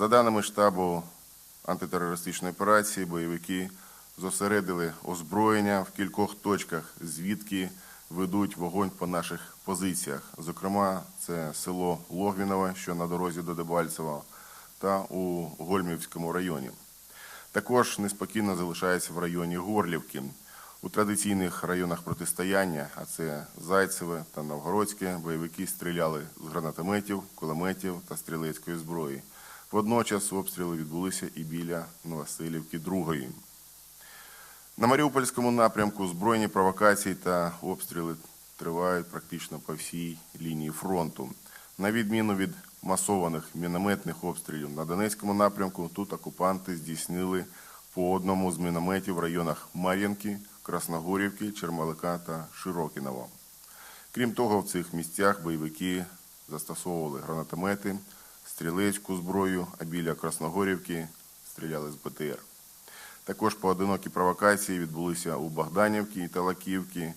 За даними штабу антитерористичної операції, бойовики зосередили озброєння в кількох точках, звідки ведуть вогонь по наших позиціях. Зокрема, це село Логвінове, що на дорозі до Дебальцева, та у Гольмівському районі. Також неспокійно залишається в районі Горлівки. У традиційних районах протистояння, а це Зайцеве та Новгородське, бойовики стріляли з гранатометів, кулеметів та стрілецької зброї. Водночас обстріли відбулися і біля Новоселівки Другої. На Маріупольському напрямку збройні провокації та обстріли тривають практично по всій лінії фронту. На відміну від масованих мінометних обстрілів на Донецькому напрямку, тут окупанти здійснили по одному з мінометів в районах Мар'їнки, Красногорівки, Чермалика та Широкінова. Крім того, в цих місцях бойовики застосовували гранатомети, стрілецьку зброю, а біля Красногорівки стріляли з БТР. Також поодинокі провокації відбулися у Богданівці та Лаківці,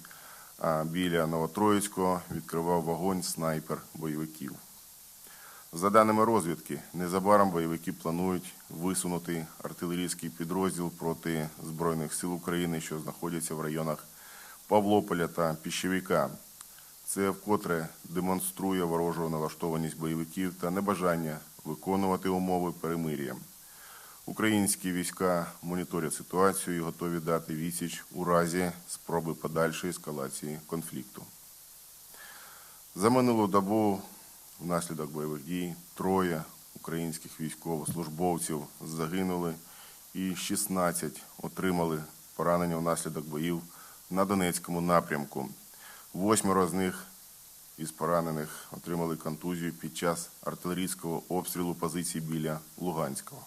а біля Новотроїцького відкривав вогонь снайпер бойовиків. За даними розвідки, незабаром бойовики планують висунути артилерійський підрозділ проти Збройних сил України, що знаходяться в районах Павлополя та Піщевіка. Це вкотре демонструє ворожу налаштованість бойовиків та небажання виконувати умови перемир'я. Українські війська моніторять ситуацію і готові дати відсіч у разі спроби подальшої ескалації конфлікту. За минулу добу внаслідок бойових дій троє українських військовослужбовців загинули і 16 отримали поранення внаслідок боїв на Донецькому напрямку. Восьмеро з них із поранених отримали контузію під час артилерійського обстрілу позицій біля Луганського.